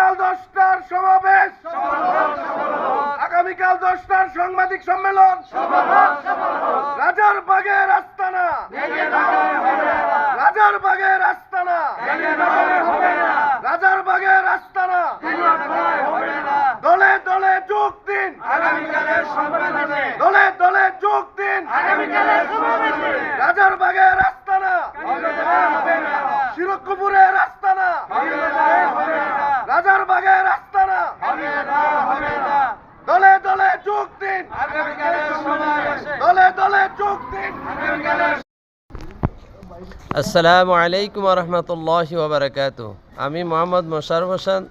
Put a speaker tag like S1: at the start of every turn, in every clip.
S1: আগামীকাল দশটার সমাবেশ। আগামীকাল দশটার সাংবাদিক সম্মেলন। রাজার বাগের আস্তানা রাজার বাগের আস্তানা রাজার বাগের আস্তানা দলে দলে যোগ দিন। দলে দলে যোগ দিন। রাজার বাগের
S2: আসসালামু আলাইকুম রহমতুল্লাহ ওবরাকাত আমি মোহাম্মদ মোশারফ হোসেন,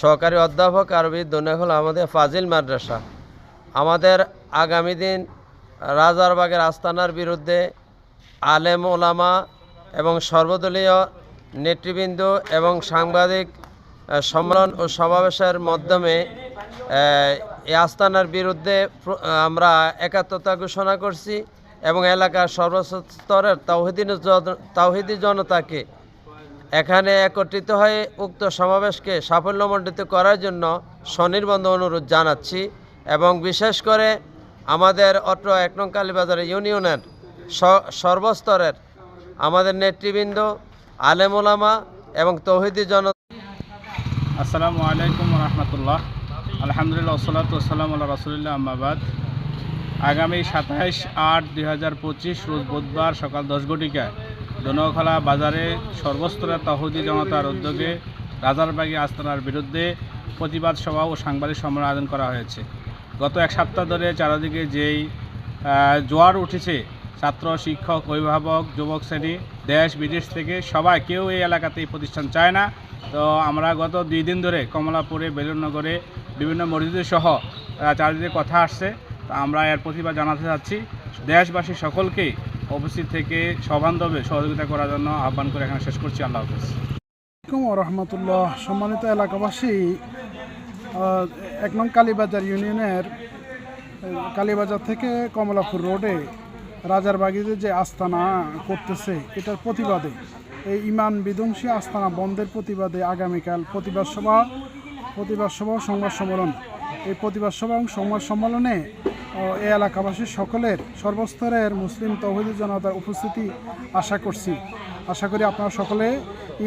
S2: সহকারী অধ্যাপক আরবি দোনাখল আমাদের ফাজিল মাদ্রাসা। আমাদের আগামী দিন রাজারবাগের আস্তানার বিরুদ্ধে আলেম ওলামা এবং সর্বদলীয় নেতৃবৃন্দ এবং সাংবাদিক সম্মেলন ও সমাবেশের মাধ্যমে এই আস্তানার বিরুদ্ধে আমরা একাত্মতা ঘোষণা করছি। এবং এলাকার সর্বস্তরের তাওহিদি জন- তাওহিদি জনতাকে এখানে একত্রিত হয়ে উক্ত সমাবেশকে সাফল্যমণ্ডিত করার জন্য স্বনির্বন্ধ অনুরোধ জানাচ্ছি এবং বিশেষ করে আমাদের অত্র এক নং কালীবাজার ইউনিয়নের সর্বস্তরের আমাদের নেতৃবৃন্দ আলেমোলামা এবং তৌহিদি জন
S3: আসসালামু আলাইকুম রহমতুল্লাহ। আলহামদুলিল্লাহ ওসলাত ওসালাম আল্লাহ রসুলিল্লাহ আহমাবাদ আগামী সাতাইশ আট দুই হাজার পঁচিশ রোজ বুধবার সকাল দশ ঘটিকায় দনখলা বাজারে সর্বস্তরের তহুদি জনতার উদ্যোগে রাজারবাগী আস্তানার বিরুদ্ধে প্রতিবাদ সভা ও সাংবাদিক সম্মেলন আয়োজন করা হয়েছে। গত এক সপ্তাহ ধরে চারিদিকে যেই জোয়ার উঠেছে, ছাত্র, শিক্ষক, অভিভাবক, যুবক শ্রেণি, দেশ, বিদেশ থেকে সবাই কেউ এই এলাকাতে প্রতিষ্ঠান চায় না। তো আমরা গত দুই দিন ধরে কমলাপুরে বেলুননগরে বিভিন্ন মসজিদে সহ চারিদিকে কথা আসছে। আমরা এর প্রতিবাদ জানাতে চাচ্ছি দেশবাসী সকলকে উপস্থিত থেকে সবান্ধবে সহযোগিতা করার জন্য আহ্বান করে এখানে শেষ করছি। আল্লাহ হাফেজ।
S4: রহমতুল্লাহ। সম্মানিত এলাকাবাসী এক নং কালীবাজার ইউনিয়নের কালীবাজার থেকে কমলাপুর রোডে রাজারবাগিতে যে আস্তানা করতেছে, এটার প্রতিবাদে, এই ইমান বিধ্বংসী আস্তানা বন্ধের প্রতিবাদে আগামীকাল প্রতিবাদ সভা প্রতিবাদ সভা ও সংবাদ সম্মেলন। এই প্রতিবাদ সভা এবং সংবাদ সম্মেলনে এ এলাকাবাসীর সকলের সর্বস্তরের মুসলিম তহবিল জনতার উপস্থিতি আশা করছি। আশা করি আপনারা সকলে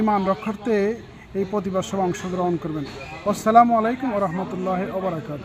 S4: ইমান রক্ষার্থে এই প্রতিবাদ সভা অংশগ্রহণ করবেন। আসসালামু আলাইকুম রহমতুল্লাহ ওবরাকাত